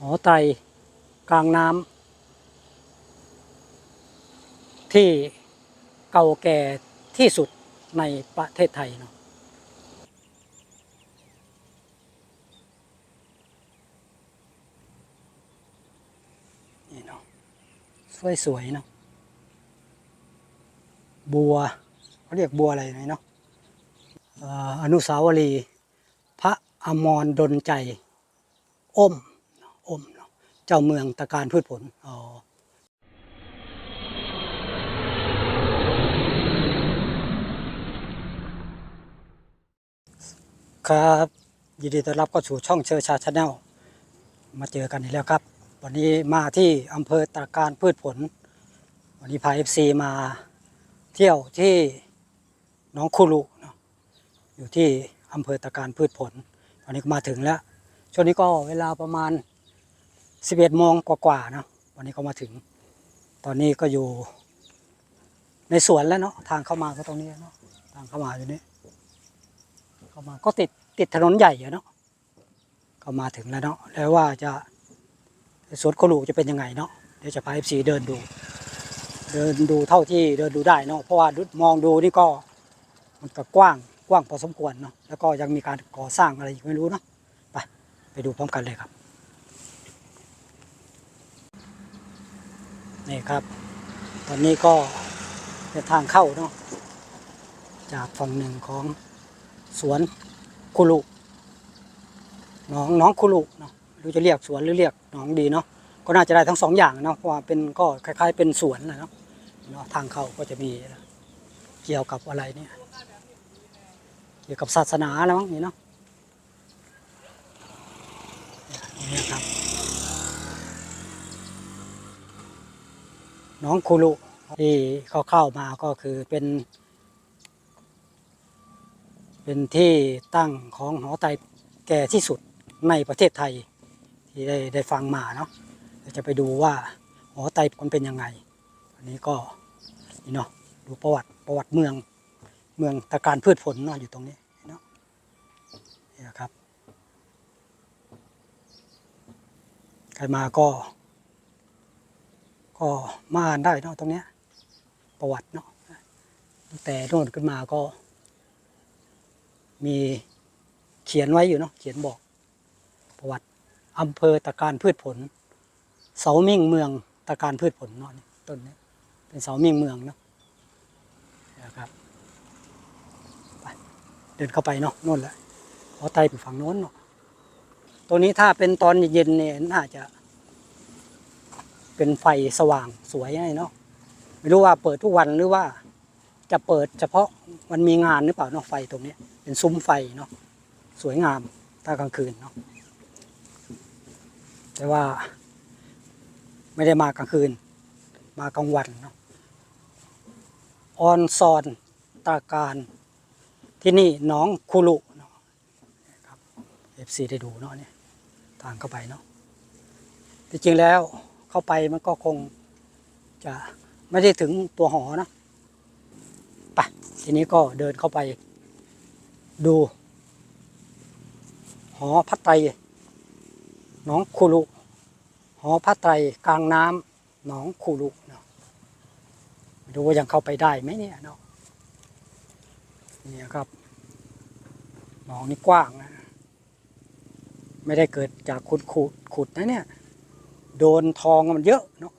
หอไตรกลางน้ำที่เก่าแก่ที่สุดในประเทศไทยเนาะนี่เนาะสวยๆเนาะบัวเขาเรียกบัวอะไรไหมเนาะอออนุสาวรีย์พระอมรดลใจอม อมเนาะเจ้าเมืองตะการพืชผลอ๋อครับยินดีต้อนรับเข้าสู่ช่องเชอร์ชาชาแนลมาเจอกันอีกแล้วครับ วันนี้มาที่อำเภอตะการพืชผล วันนี้พาเอฟซีมาเที่ยวที่น้องคูรุเนาะอยู่ที่อำเภอตะการพืชผลวันนี้มาถึงแล้ว ช่วงนี้ก็เวลาประมาณ 11โมงกว่าๆเนาะวันนี้ก็มาถึง ตอนนี้ก็อยู่ ในสวนแล้วเนาะทางเข้ามาก็ตรงนี้เนาะทางเข้ามาอยู่นี่เข้ามาก็ติดติดถนนใหญ่อะเนาะก็มาถึงแล้วเนาะแล้วว่าจะสวนโคลูจะเป็นยังไงเนาะเดี๋ยวจะพาเอฟซีเดินดู เดินดูเท่าที่เดินดูได้เนาะเพราะว่าดมองดูนี่ก็มันก็กว้างกว้างพอสมควรเนาะแล้วก็ยังมีการก่อสร้างอะไรอีกไม่รู้เนาะไปไปดูพร้อมกันเลยครับ นี่ครับ ตอนนี้ก็เป็นทางเข้าเนาะจากฝั่งหนึ่งของสวนคุรุหน้องหน้องคุรุเนาะรู้จะเรียกสวนหรือเรียกหน้องดีเนาะก็น่าจะได้ทั้งสองอย่างเนาะเพราะว่าเป็นก็คล้าย ๆ เป็นสวนนะเนาะเนาะทางเข้าก็จะมีเกี่ยวกับอะไรเนี่ยเกี่ยวกับศาสนาแล้วมั้งนี่เนาะนี่ครับ น้องคูรุที่เขาเข้ามาก็คือเป็น เป็นที่ตั้งของหอไตแก่ที่สุดในประเทศไทยที่ได้ได้ฟังมาเนาะเดี๋ยวจะไปดูว่าหอไตมันเป็นยังไงอันนี้ก็นี่เนาะดูประวัติประวัติเมืองเมืองตะการพืชผลเนาะอยู่ตรงนี้เนาะนี่ครับ ใครมาก็ ก็มาอ่านได้เนาะตรงเนี้ยประวัติเนาะตั้งแต่โน่นขึ้นมาก็ มีเขียนไว้อยู่เนาะเขียนบอก ประวัติอำเภอตะการพืชผล เสามิ่งเมืองตะการพืชผลเนาะต้นนี้เป็นเสามิ่งเมืองเนาะนะครับเดินเข้าไปเนาะโน่นแหละขอไตไปฝั่งโน้นเนาะตรงนี้ถ้าเป็นตอนเย็นเนี่ยน่าจะ เป็นไฟสว่างสวยไงเนาะไม่รู้ว่าเปิดทุกวันหรือว่า จะเปิดเฉพาะมันมีงานหรือเปล่าเนาะไฟตรงนี้เป็นซุ้มไฟเนาะสวยงามถ้ากลางคืนเนาะแต่ว่า ไม่ได้มากลางคืน มากลางวันเนาะออนซอนตาการที่นี่หน้องคูลุเนาะครับเอฟซีได้ดูเนาะเนี่ยทางเข้าไปเนาะที่จริงแล้ว เข้าไปมันก็คงจะไม่ได้ถึงตัวหอนะไปทีนี้ก็เดินเข้าไป ดู หอพัดไตรหนองคูรุหอพัดไตรกลางน้ำหนองคูรุเนาะไม่รู้ว่ายังเข้าไปได้ไหมเนี่ยเนาะนี่ครับหนองนี่กว้างนะ ไม่ได้เกิดจากขุดขุดขุดนะเนี่ย โดนทองมันเยอะเนาะ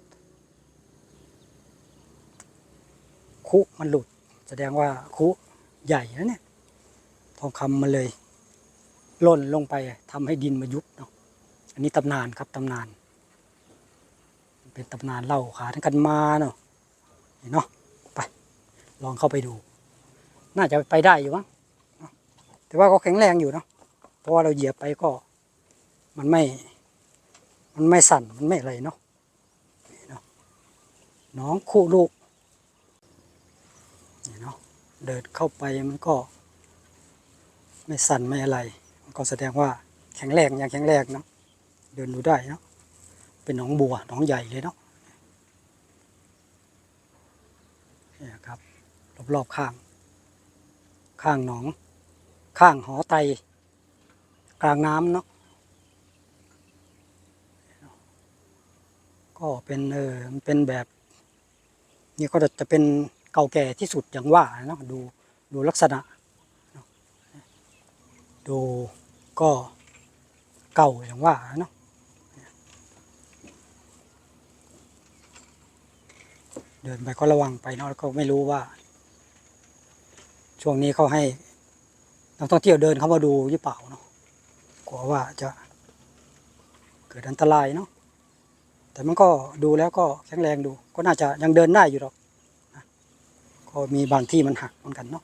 คุมันหลุด แสดงว่าคุใหญ่นะเนี่ย ทองคำมันเลยล่นลงไปทำให้ดินมายุบเนาะอันนี้ตำนานครับตำนาน เป็นตำนานเล่าขานกันมาเนาะเห็นเนาะไป ลองเข้าไปดู น่าจะไปได้อยู่มั้งแต่ว่าก็แข็งแรงอยู่เนาะเพราะว่าเราเหยียบไปก็มันไม่ มันไม่สั่นมันไม่อะไรเนาะนี่เนาะน้องคู่ลูกนี่เนาะเดินเข้าไปมันก็ ไม่สั่นไม่อะไร มันก็แสดงว่าแข็งแรงอย่างแข็งแรงเนาะเดินดูได้เนาะเป็นหนองบัวหนองใหญ่เลยเนาะนี่ครับรอบๆข้าง ข้างหนอง ข้างหอไต กลางน้ำเนาะ ก็เป็นเออมันเป็นแบบ นี่ก็จะเป็นเก่าแก่ที่สุดอย่างว่าเนาะดูดูลักษณะเนาะดูก็เก่าอย่างว่าเนาะเดินไปก็ระวังไปเนาะแล้วก็ไม่รู้ว่า ช่วงนี้เขาให้นักท่องเที่ยวเดินเข้ามาดูหรือเปล่าเนาะกลัวว่าจะเกิดอันตรายเนาะ แต่มันก็ดูแล้วก็แข็งแรงดู ก็น่าจะยังเดินได้อยู่หรอกนะก็มีบางที่มันหักเหมือนกันเนาะ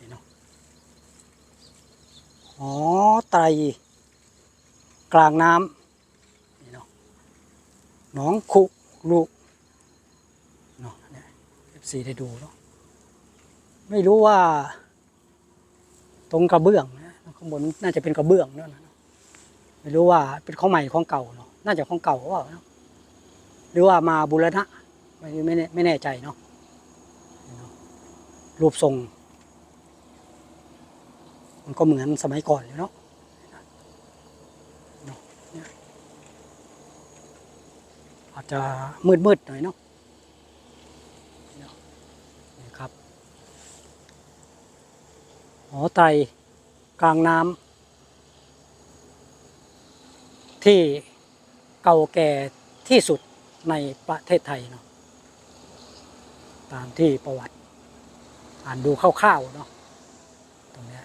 นี่เนาะอ๋อไตรกลางน้ำนี่เนาะหนองคุลุเนาะเนี่ยเอฟซีได้ดูเนาะไม่รู้ว่า ตรงกระเบื้องนะข้างบนน่าจะเป็นกระเบื้องเนอะนะไม่รู้ว่าเป็นของใหม่ของเก่าเนาะน่าจะของเก่าว่าเนาะ หรือว่ามาบูรณะไม่ไม่แน่ไม่แน่ใจเนาะรูปทรงมันก็เหมือนสมัยก่อนเลยเนาะเนาะอาจจะมืดๆหน่อยเนาะนี่เนาะครับหอไตกลางน้ำที่เก่าแก่ที่สุด ในประเทศไทยเนาะตามที่ประวัติ อ่านดูคร่าวๆเนาะตรงนี้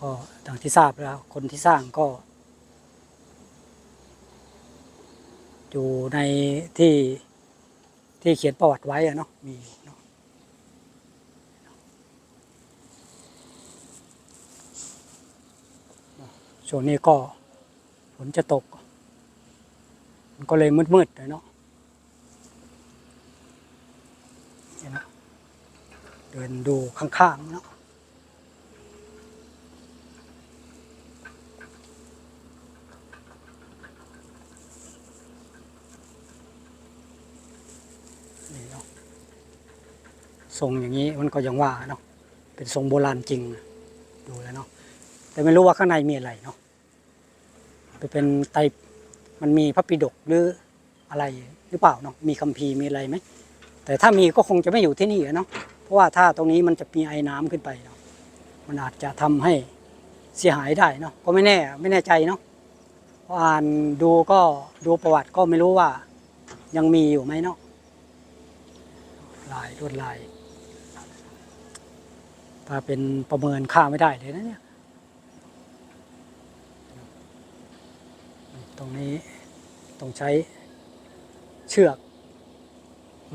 ก็ดังที่ทราบแล้วคนที่สร้างก็ อยู่ในที่ที่เขียนประวัติไว้อะเนาะมีอยู่เนาะช่วงนี้ก็ฝนจะตก ก็เลยมืดๆเลยเนาะเดินดูข้างๆเนาะทรงอย่างนี้มันก็ยังว่าเนาะเป็นทรงโบราณจริงดูแล้วเนาะแต่ไม่รู้ว่าข้างในมีอะไรเนาะไปเป็นไต มันมีพระปิฎกหรืออะไรหรือเปล่าเนาะมีคัมภีร์มีอะไรไหมแต่ถ้ามีก็คงจะไม่อยู่ที่นี่เนาะเพราะว่าถ้าตรงนี้มันจะมีไอ้น้ำขึ้นไปเนาะมันอาจจะทำให้เสียหายได้เนาะก็ไม่แน่ไม่แน่ใจเนาะพราะอ่านดูก็ดูประวัติก็ไม่รู้ว่ายังมีอยู่ไหมเนาะลายลวดลายถ้าเป็นประเมินค่าไม่ได้เลยนะเนี่ย ตรงนี้ต้องใช้เชือก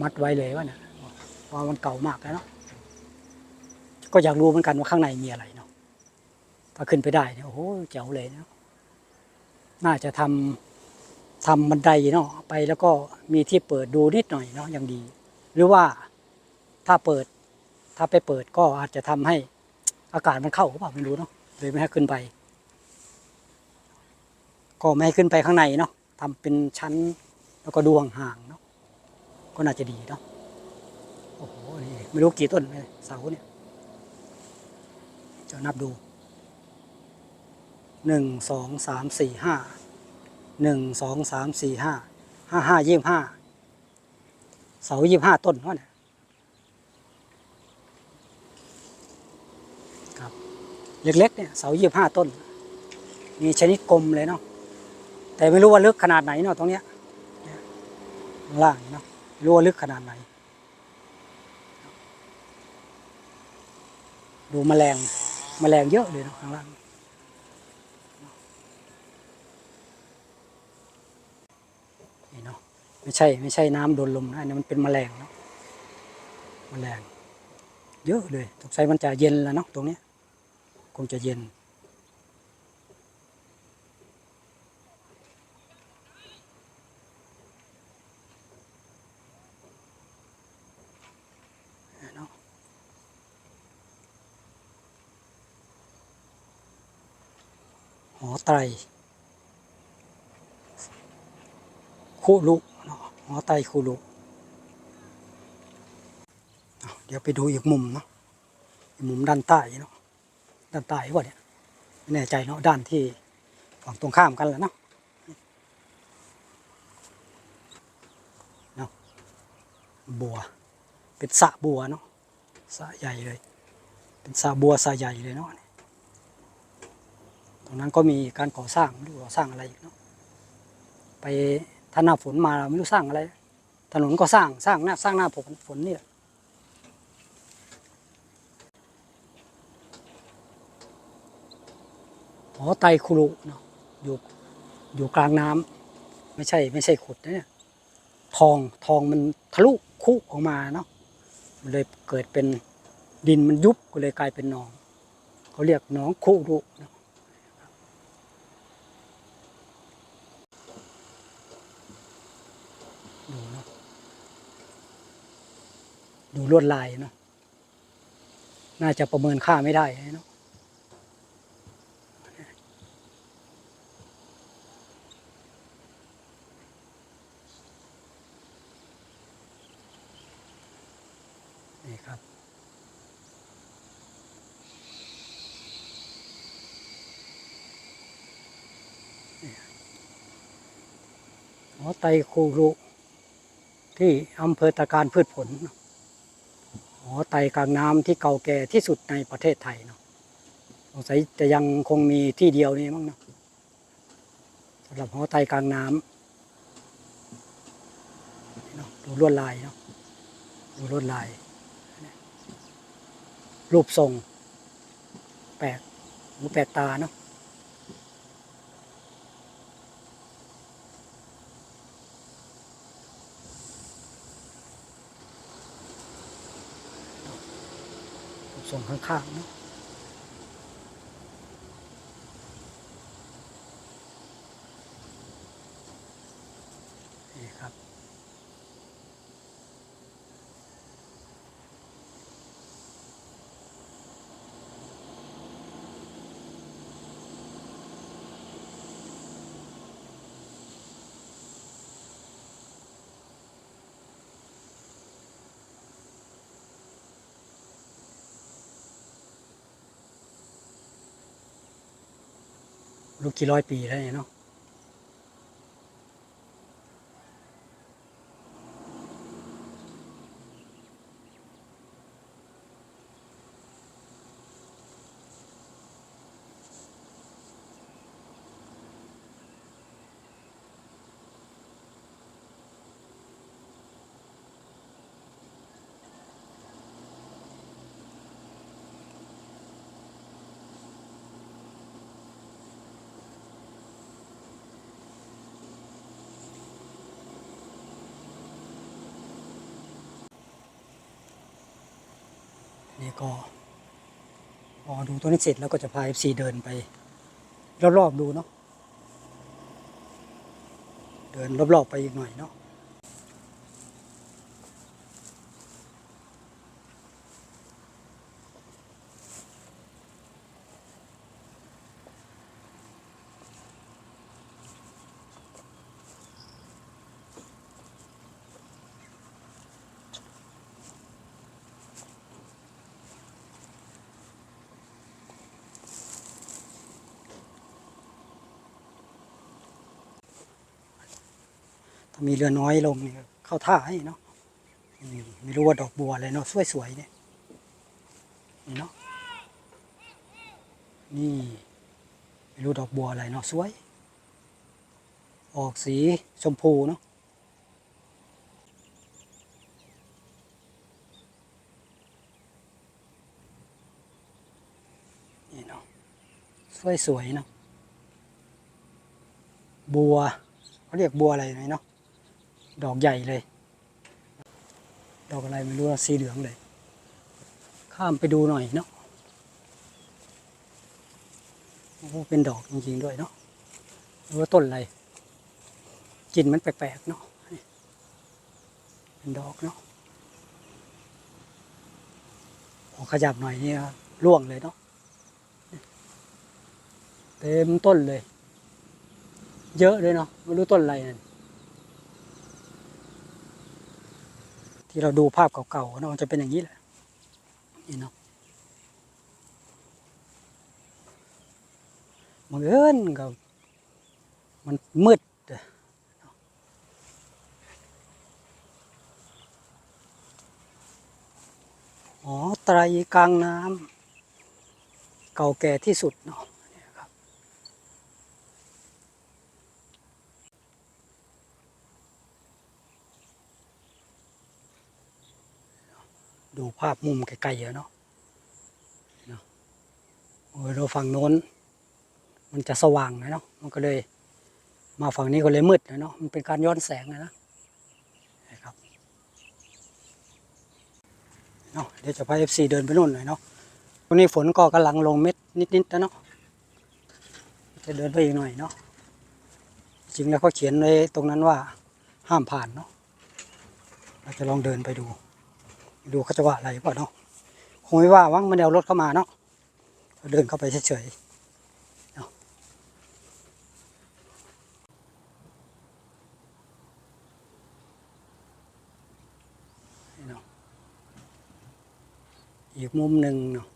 มัดไว้เลยวะเนี่ยเพราะมันเก่ามากแล้วเนาะก็อยากรู้เหมือนกันว่าข้างในมีอะไรเนาะถ้าขึ้นไปได้เนี่ยโอ้โหเจ๋วเลยเนาะน่าจะทำทำบันไดเนาะไปแล้วก็มีที่เปิดดูนิดหน่อยเนาะยังดี หรือว่าถ้าเปิด ถ้าไปเปิดก็อาจจะทำให้อากาศมันเข้าหรือเปล่าไม่รู้เนาะเลยไม่ให้ขึ้นไป ก็ไม่ให้ขึ้นไปข้างในเนาะทำเป็นชั้นแล้วก็ดูห่างๆเนาะก็น่าจะดีเนาะโอ้โหนี่ไม่รู้กี่ต้นเลยเสาเนี่ยจะนับดูหนึ่งสองสามสี่ห้าหนึ่งสองสามสี่ห้าห้าห้ายี่สิบห้าเสายี่สิบห้าต้นเนาะเนี่ยครับเล็กๆเนี่ยเสายี่สิบห้าต้น มีชนิดกลมเลยเนาะ แต่ไม่รู้ว่าลึกขนาดไหนเนาะตรงเนี้ยข้างล่างเนาะไม่รู้ว่าลึกขนาดไหน ดูแมลงแมลงเยอะเลยเนาะข้างล่างนี่เนาะไม่ใช่ไม่ใช่น้ำโดนลมนะอันนี้มันเป็นแมลงเนาะแมลงเยอะเลยสงสัยมันจะเย็นแล้วเนาะตรงเนี้ยคงจะเย็น หอไตรคุลุหอไตรคุลุเดี๋ยวไปดูอีกมุมเนาะมุมด้านใต้เนาะด้านใต้วะเนี่ยไม่แน่ใจเนาะด้านที่ฝั่งตรงข้ามกันแหล้วเนาะบัวเป็นสระบัวเนาะสระใหญ่เลย เป็นสระบัวสระใหญ่เลยเนาะ รงนั้นก็มีการก่อสร้างไม่รู้ก่อสร้างอะไรอีกเนาะไปถ้าหน้าฝนมาเราไม่รู้สร้างอะไร ถนนก็สร้างสร้างหน้าสร้างหน้าฝนฝนนี่แหละหอไตคุรุเนาะอยู่อยู่กลางน้ำไม่ใช่ไม่ใช่ขุดนะเนี่ยทองทองมันทะลุคุออกมาเนาะมันเลยเกิดเป็นดินมันยุบก็เลยกลายเป็นหนอง เขาเรียกหนองคุรุเนาะดูเนาะ ดูลวดลายเนาะน่าจะประเมินค่าไม่ได้เนาะนี่ครับ หอไตรคูรุที่อำเภอตะการพืชผลเนอะ หอไตกลางน้ำที่เก่าแก่ที่สุดในประเทศไทยเนาะสงสัยจะยังคงมีที่เดียวนี้มั้งเนาะสำหรับหอไตกลางน้ำนี่เนาะดูลวดลายเนาะดูลวดลาย รูปทรง แปลกหูแปลกตาเนาะ รูปทรงข้างๆเนาะ ลูกกี่ร้อยปีแล้วเนี่ยเนาะ นี่ก็พอดูตัวนี้เสร็จแล้วก็จะพา FC เดินไป รอบๆดูเนาะเดินรอบๆไปอีกหน่อยเนาะ มีเรือน้อยลงมีเข้าท่าให้เนาะมไม่รู้ว่าดอกบัวอะไรเนาะสวยๆเนี่ยนี่เนาะนี่ไม่รู้ดอกบัวอะไรเนาะสวย ออกสีชมพูเนาะนี่เนาะสวยๆเนาะบัวเขาเรียกบัวอะไรเนาะ ดอกใหญ่เลย ดอกอะไรไม่รู้อะสีเหลืองเลย ข้ามไปดูหน่อยเนาะโอ้เป็นดอกจริงๆด้วยเนาะรู้ว่าต้นอะไรกลิ่นมันแปลกๆเนาะเป็นดอกเนาะพอขยับหน่อยนี่ร่วงเลยเนาะเต็มต้นเลย เยอะเลยเนาะไม่รู้ต้นอะไรนั่น ที่เราดูภาพเก่าๆเนาะจะเป็นอย่างนี้แหละนี่เนาะมังเอิญกับมันมืดอ๋อไตรกลางน้ำเก่าแก่ที่สุดเนาะ ดูภาพมุมไกลๆอะเนาะเนาะโอ้ยเราฝั่งโน้น มันจะสว่างนะเนาะมันก็เลยมาฝั่งนี้ก็เลยมืดนะเนาะมันเป็นการย้อนแสงนะนะนะครับเนาะเดี๋ยวจะพาเอฟซีเดินไปนู่นหน่อยเนาะตรงนี้ฝนก็กำลังลงเม็ดนิดๆนะเนาะจะเดินไปอีกหน่อยเนาะจริงแล้วเขาเขียนไว้ตรงนั้นว่าห้ามผ่านเนาะเราจะลองเดินไปดู ดูเขาจะว่าอะไรเปล่าเนาะคงไม่ว่าวังมันเดเอารถเข้ามาเนาะเราเดินเข้าไปเฉยๆเนาะอีกมุมหนึ่งเนาะ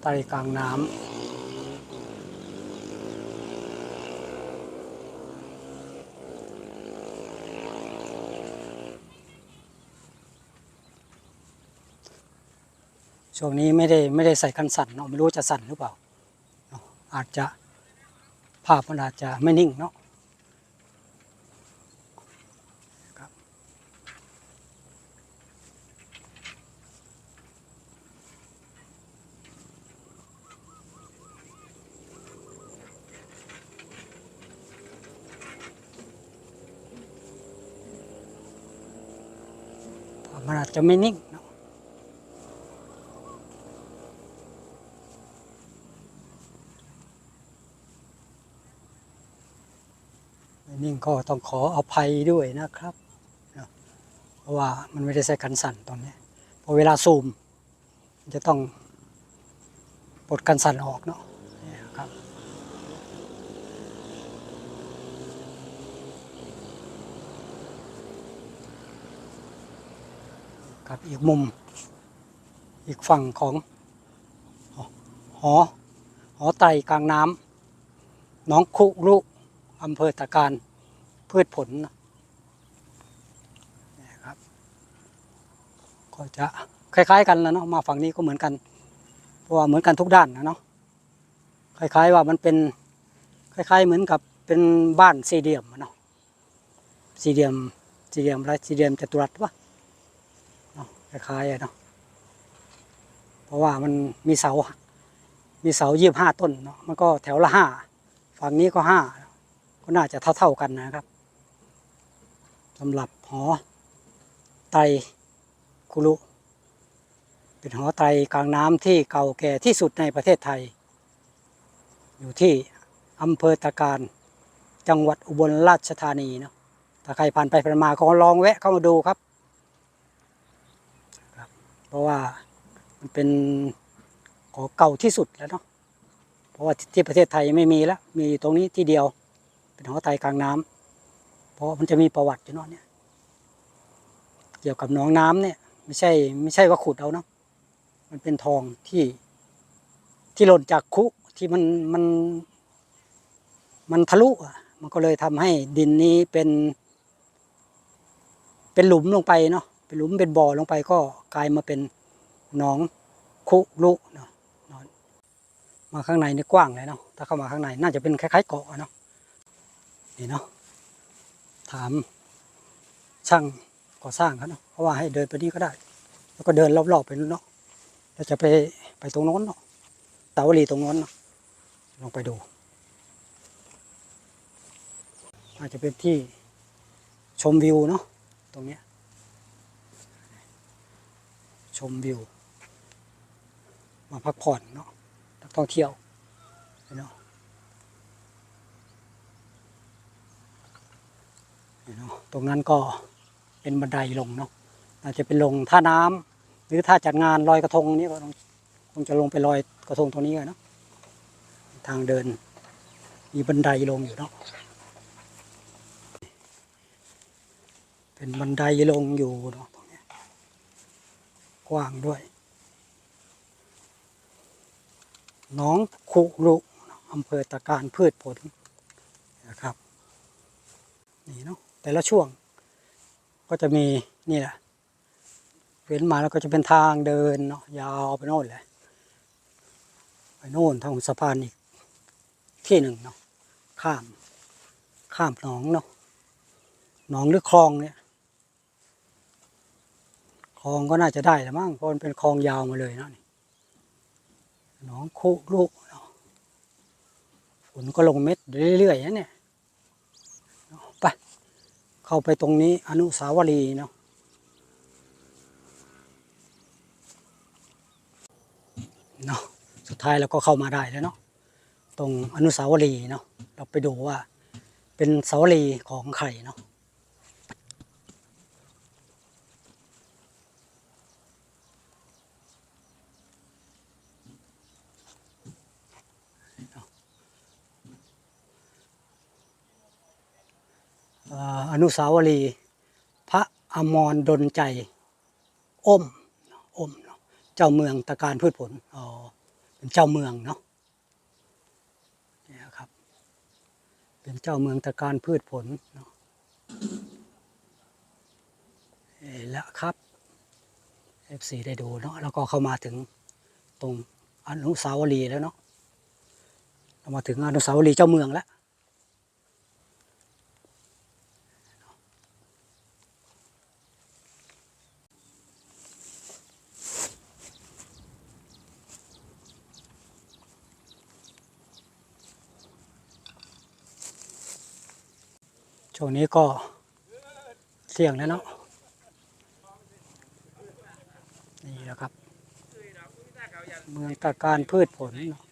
ใต้กลางน้ำ ช่วงนี้ไม่ได้ไม่ได้ใส่กันสั่นเนาะไม่รู้จะสั่นหรือเปล่า อาจจะภาพมันอาจจะไม่นิ่งเนาะมันอาจจะไม่นิ่งเนาะไม่นิ่งก็ต้องขออภัยด้วยนะครับ เพราะว่ามันไม่ได้ใช้กันสั่นตอนนี้พอเวลาซูม จะต้องปลดกันสั่นออกเนาะนะครับครับอีกมุมอีกฝั่งของหอหอไตกลางน้ำน้องคุรุอำเภอตะการ พืชผลนะครับ ก็จะคล้าย ๆ กันแล้วเนาะมาฝั่งนี้ก็เหมือนกัน เพราะว่าเหมือนกันทุกด้านนะเนาะคล้าย ๆ ว่ามันเป็นคล้าย ๆ เหมือนกับเป็นบ้านสี่เหลี่ยมอะเนาะสี่เหลี่ยมสี่เหลี่ยมอะไรสี่เหลี่ยมจัตุรัสวะเนาะคล้ายๆเนาะเพราะว่ามันมีเสา มีเสายี่บห้าต้นเนาะมันก็แถวละห้าฝั่งนี้ก็ห้าก็น่าจะเท่าๆกันนะครับ สำหรับหอไตรคุรุ เป็นหอไตรกลางน้ำที่เก่าแก่ที่สุดในประเทศไทย อยู่ที่อำเภอตะการ จังหวัดอุบลราชธานีเนาะถ้าใครผ่านไปผ่านมาก็ลองแวะเข้ามาดูครับ เพราะว่ามันเป็นของเก่าที่สุดแล้วเนาะเพราะว่าที่ประเทศไทยไม่มีแล้ว มีตรงนี้ที่เดียว เป็นหอไตรกลางน้ำ เพราะมันจะมีประวัติอยู่เนาะเนี่ย เกี่ยวกับหนองน้ำเนี่ย ไม่ใช่ไม่ใช่ว่าขุดเอาเนาะมันเป็นทองที่ที่หล่นจากคุที่มันมัน มันทะลุอะมันก็เลยทำให้ดินนี้เป็น เป็นหลุมลงไปเนาะเป็นหลุมเป็นบ่อลงไปก็กลายมาเป็นหนองคุลุเนาะนอนมาข้างในนี่กว้างเลยเนาะถ้าเข้ามาข้างในน่าจะเป็นคล้ายๆเกาะเนาะนี่เนาะ ถามช่างก่อสร้างเขาเนาะเพราะว่าให้เดินไปนี่ก็ได้ แล้วก็เดินรอบๆไปนู้นเนาะเราจะไปไปตรงโน้นเนาะเตาวลีตรงโน้นเนาะลองไปดู อาจจะเป็นที่ชมวิวเนาะตรงเนี้ยชมวิว มาพักผ่อนเนาะนักท่องเที่ยวเนาะเนาะ ตรงนั้นก็เป็นบันไดลงเนาะอาจจะเป็นลงท่าน้ำหรือถ้าจัดงานลอยกระทงนี่ก็คงจะลงไปลอยกระทงตรงนี้กันเนาะทางเดิน มีบันไดลงอยู่เนาะเป็นบันไดลงอยู่เนาะกว้างด้วยน้องคุรุอำเภอตะการพืชผลนะครับ นี่เนาะ แต่ละช่วง ก็จะมีนี่แหละเว้นมาแล้วก็จะเป็นทางเดินเนาะยาวไปโน่นเลยไปโน่นทางสะพานอีกที่หนึ่งเนาะข้าม ข้ามหนองเนาะหนองหรือคลองเนี่ยคลองก็น่าจะได้ละมั้งเพราะมันเป็นคลองยาวมาเลยเนาะนี่หนองคุลุเนาะฝนก็ลงเม็ดเรื่อยๆนะเนี่ย เข้าไปตรงนี้อนุสาวรีย์เนาะเนาะสุดท้ายเราก็เข้ามาได้แล้วเนาะตรงอนุสาวรีย์เนาะเราไปดูว่าเป็นสาวรีย์ของใครเนาะเอนุสาวรีย์พระอมรดลใจอมอมเนาะเจ้าเมืองตะการพืชผลอ๋อเป็นเจ้าเมืองเนาะเนี่ยครับ เป็นเจ้าเมืองตะการพืชผลเนาะแล้วครับ F4 ได้ดูเนาะแล้วก็เข้ามาถึงตรงอนุสาวรีย์แล้วเนาะเรามาถึงอนุสาวรีย์เจ้าเมืองแล้ว ช่วงนี้ก็เที่ยงแล้วเนาะนี่แหละครับ เมืองตะการพืชผลเนาะ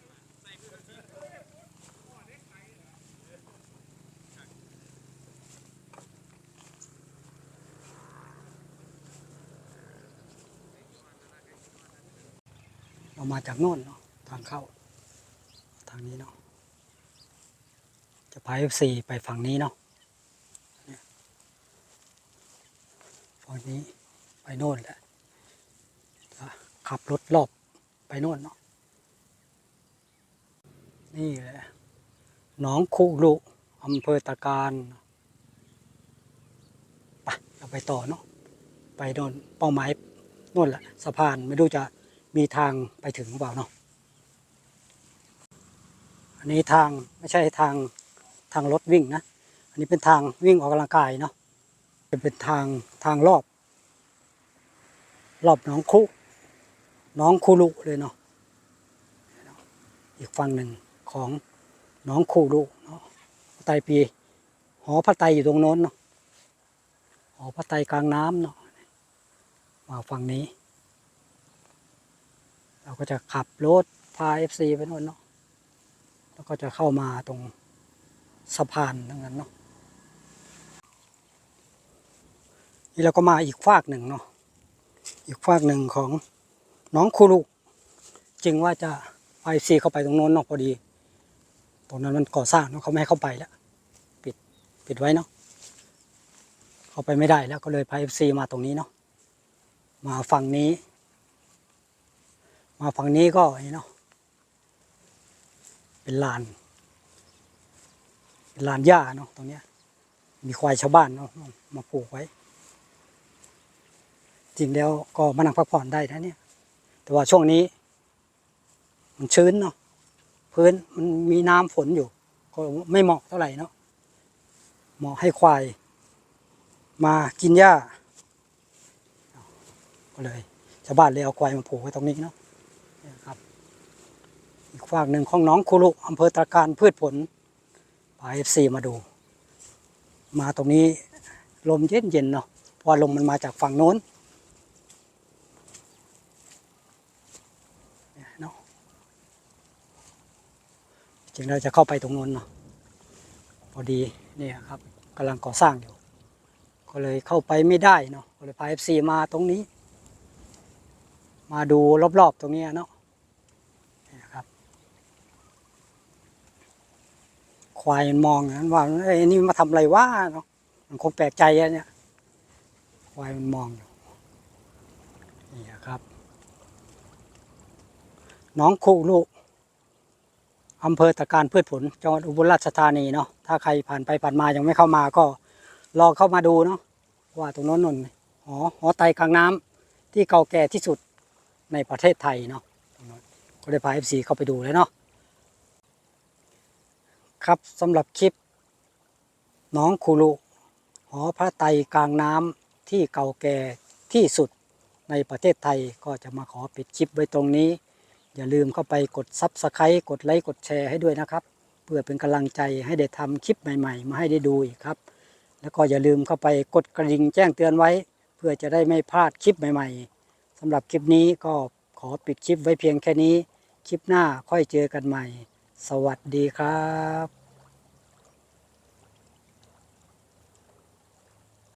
เรามาจากโน่นเนาะทางเข้า ทางนี้เนาะจะพาเอฟซีไปฝั่งนี้เนาะ ฝั่งนี้ไปโน่นแหละขับรถรอบไปโน่นเนาะนี่แหละหนองคูรุอำเภอตะการไปเราไปต่อเนาะไปโน่นเป้าหมายโน่นแหละสะพานไม่รู้จะมีทางไปถึงหรือเปล่าเนาะอันนี้ทางไม่ใช่ทางทางรถวิ่งนะ อันนี้เป็นทางวิ่งออกกำลังกายเนาะ จะเป็นทางทางรอบ รอบหนองคุหนองคูลุเลยเนาะอีกฝั่งหนึ่งของหนองคูลุเนาะไตปี หอพระไตรอยู่ตรงโน้นเนาะหอพระไตกลางน้ำเนาะมาฝั่งนี้ เราก็จะขับรถพาเอฟซีไปโน่นเนาะแล้วก็จะเข้ามาตรงสะพานตรงนั้นเนาะ นี่เราก็มาอีกฝากหนึ่งเนาะอีกฝากหนึ่งของน้องคูรุจริงว่าจะไอซีเข้าไปตรงโน้นเนาะพอดี ตรงนั้นมันก่อสร้างเนาะเขาไม่ให้เข้าไปแล้วปิดปิดไว้เนาะเข้าไปไม่ได้แล้วก็เลยพาเอฟซีมาตรงนี้เนาะมาฝั่งนี้ มาฝั่งนี้ก็นี่เนาะเป็นลานเป็นลานหญ้าเนาะตรงเนี้ยมีควายชาวบ้านเนาะมาปลูกไว้ จริงแล้วก็มานั่งพักผ่อนได้นะเนี่ย แต่ว่าช่วงนี้ มันชื้นเนาะพื้นมันมีน้ำฝนอยู่ ก็ไม่เหมาะเท่าไหร่เนาะเหมาะให้ควาย มากินหญ้าก็เลยชาวบ้านเลยเอาควายมาผูกไว้ตรงนี้เนาะครับอีกฝากหนึ่งของน้องคุรุอำเภอตราการพืชผลพาเอฟซีมาดู มาตรงนี้ลมเย็นเย็นๆเนาะเพราะลมมันมาจากฝั่งโน้น เนาะ จริงเราจะเข้าไปตรงนู้นเนาะพอดีเนี่ยครับกำลังก่อสร้างอยู่ ก็เลยเข้าไปไม่ได้เนาะก็เลยพาเอฟซีมาตรงนี้ มาดูรอบๆตรงนี้เนาะนี่ครับ ควายมันมองนั้นว่าเอ้นี่มาทำอะไรวะเนาะมันคงแปลกใจอะเนี่ยควายมันมองอยู่นี่ครับ น้องคูลูก อำเภอตะการพืชผลจังหวัดอุบลราชธานีเนาะถ้าใครผ่านไปผ่านมายังไม่เข้ามาก็ลองเข้ามาดูเนาะว่าตรงโน้นนนหอหอไตกลางน้ำที่เก่าแก่ที่สุดในประเทศไทยเนาะตรงโน้นก็ได้พา FC เข้าไปดูเลยเนาะครับสำหรับคลิปน้องคูรุหอพระไตรกลางน้ำที่เก่าแก่ที่สุดในประเทศไทยก็จะมาขอปิดคลิปไว้ตรงนี้ อย่าลืมเข้าไปกดซับสไครต์กดไลค์กดแชร์ให้ด้วยนะครับ เพื่อเป็นกำลังใจให้ได้ทำคลิปใหม่ ๆ มาให้ได้ดูอีกครับ แล้วก็อย่าลืมเข้าไปกดกระดิ่งแจ้งเตือนไว้ เพื่อจะได้ไม่พลาดคลิปใหม่ๆสำหรับคลิปนี้ก็ขอปิดคลิปไว้เพียงแค่นี้ คลิปหน้าค่อยเจอกันใหม่ สวัสดีครับ